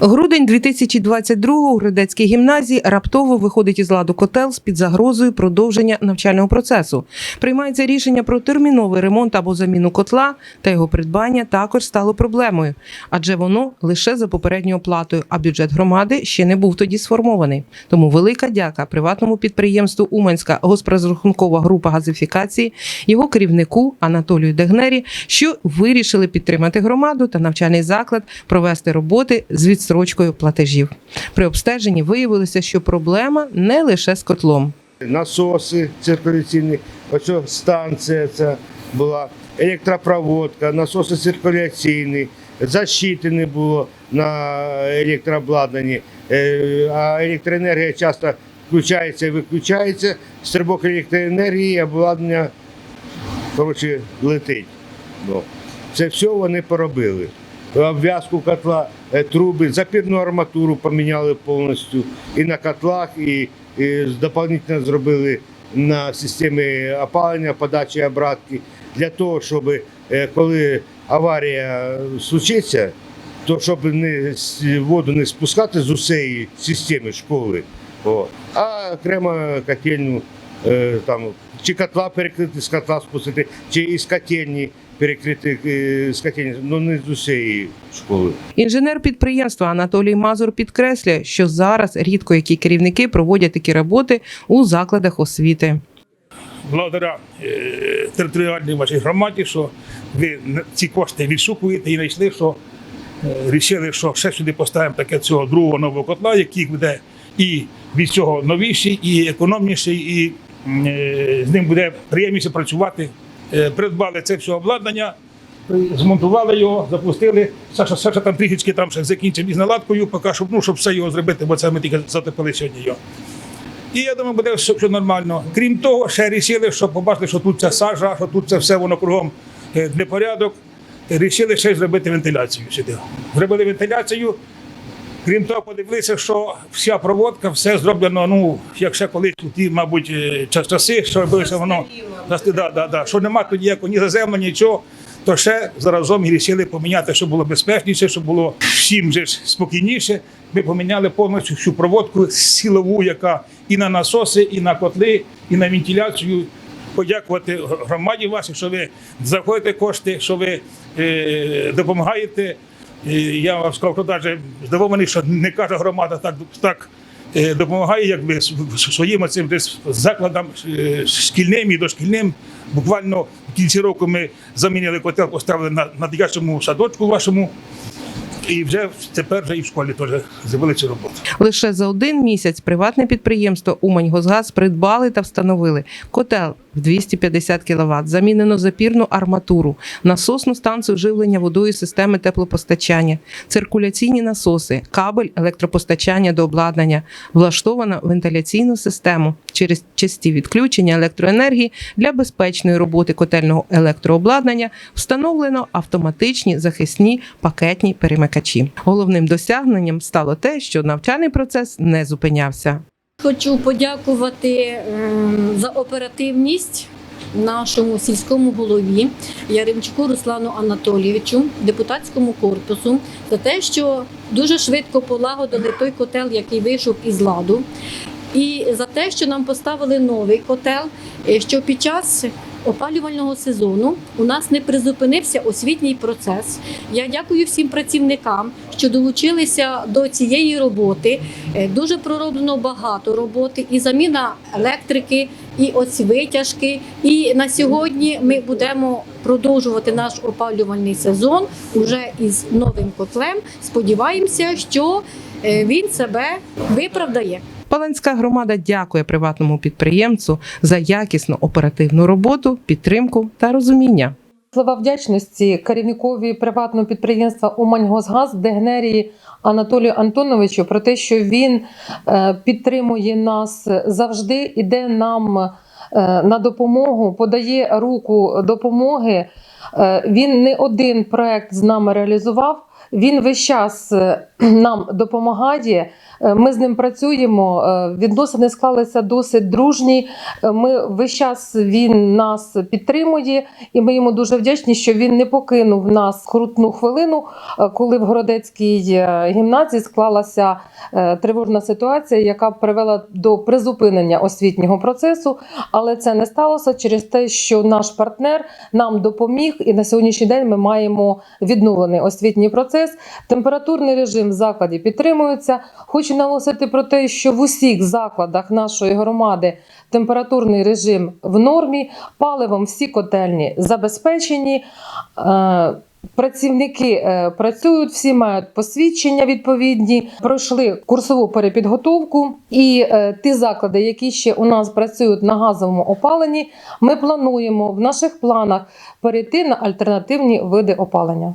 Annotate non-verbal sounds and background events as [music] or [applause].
Грудень 2022-го у Гридецькій гімназії раптово виходить із ладу котел з під загрозою продовження навчального процесу. Приймається рішення про терміновий ремонт або заміну котла, та його придбання також стало проблемою, адже воно лише за попередньою оплатою, а бюджет громади ще не був тоді сформований. Тому велика дяка приватному підприємству Уманська госпрозрахункова група газифікації, його керівнику Анатолію Дегнері, що вирішили підтримати громаду та навчальний заклад провести роботи з відстрочкою платежів. При обстеженні виявилося, що проблема не лише з котлом. насоси циркуляційні, ось станція ця була, електропроводка, насоси циркуляційні, защити не було на електрообладнанні, Е, а електроенергія часто включається і виключається, стрибок електроенергії, обладнання коротше, летить. Ну, це все вони поробили. Обв'язку котла, труби, запірну арматуру поміняли повністю і на котлах, і, і доповнительно зробили на системі опалення, подачі обратки. Для того, щоб е, коли аварія случиться, то щоб не воду не спускати з усієї системи школи, о, а окремо котельну е, там, чи котла перекрити з котла спустити, чи із котельні перекрити е, з котельні, ну не з усієї школи. Інженер підприємства Анатолій Мазур підкреслює, що зараз рідко які керівники проводять такі роботи у закладах освіти. благодаря е, територіальній вашій громаді, що ви на- ці кошти відшукуєте і знайшли, що е, рішили, що ще сюди поставимо таке цього другого нового котла, який буде і від цього новіший, і економніший, і е, з ним буде приємніше працювати. Е, Придбали це все обладнання, змонтували його, запустили. Саша, Саша там трішечки там ще закінчив із наладкою, поки щоб, ну, щоб все його зробити, бо це ми тільки затопили сьогодні його. І я думаю, буде все, все нормально. Крім того, ще рішили, що побачили, що тут ця сажа, що тут це все воно кругом е, непорядок. Рішили ще зробити вентиляцію сюди. Зробили вентиляцію. Крім того, подивилися, що вся проводка, все зроблено, ну, як ще колись у ті, мабуть, е, часи, що робилося воно. Да, да, да, що нема тут ніякого ні заземлення, нічого. То ще заразом рішили поміняти, щоб було безпечніше, щоб було всім же спокійніше. Ми поміняли повністю всю проводку силову, яка і на насоси, і на котли, і на вентиляцію. Подякувати громаді вашій, що ви заходите кошти, що ви е, допомагаєте. І я вам сказав, що навіть здивований, що не каже громада так, так е, допомагає, якби своїм цим десь закладам е, шкільним і дошкільним. Буквально в кінці року ми замінили котел, поставили на, на дитячому садочку вашому. І вже тепер вже і в школі теж зробили цю роботу. Лише за один місяць приватне підприємство Уманьгозгаз придбали та встановили котел в 250 кВт, замінено запірну арматуру, насосну станцію живлення водою системи теплопостачання, циркуляційні насоси, кабель електропостачання до обладнання, влаштовано вентиляційну систему через часті відключення електроенергії для безпечної роботи котельного електрообладнання. Встановлено автоматичні захисні пакетні перемикачі. Головним досягненням стало те, що навчальний процес не зупинявся. Хочу подякувати ем, за оперативність нашому сільському голові Яремчуку Руслану Анатолійовичу, депутатському корпусу, за те, що дуже швидко полагодили той котел, який вийшов із ладу, і за те, що нам поставили новий котел, е, що під час опалювального сезону у нас не призупинився освітній процес. Я дякую всім працівникам, що долучилися до цієї роботи. Е, Дуже пророблено багато роботи, і заміна електрики, і ось витяжки. І на сьогодні ми будемо продовжувати наш опалювальний сезон уже із новим котлем. Сподіваємося, що е, він себе виправдає. Паланська громада дякує приватному підприємцю за якісну оперативну роботу, підтримку та розуміння. Слова вдячності керівникові приватного підприємства Уманьгозгаз Дегнерії Анатолію Антоновичу про те, що він е, підтримує нас завжди, іде нам е, на допомогу, подає руку допомоги. Е, Він не один проект з нами реалізував. Він весь час е, [clears throat] нам допомагає. Е, Ми з ним працюємо. Відносини склалися досить дружні. Ми весь час він нас підтримує, і ми йому дуже вдячні, що він не покинув нас крутну хвилину, коли в Городецькій гімназії склалася тривожна ситуація, яка привела до призупинення освітнього процесу. Але це не сталося через те, що наш партнер нам допоміг, і на сьогоднішній день ми маємо відновлений освітній процес. Температурний режим в закладі підтримується. Хочу наголосити про те, що в усіх закладах нашої громади температурний режим в нормі, паливом всі котельні забезпечені. Працівники е, працюють, всі мають посвідчення відповідні, пройшли курсову перепідготовку. І е, ті заклади, які ще у нас працюють на газовому опаленні, ми плануємо в наших планах перейти на альтернативні види опалення.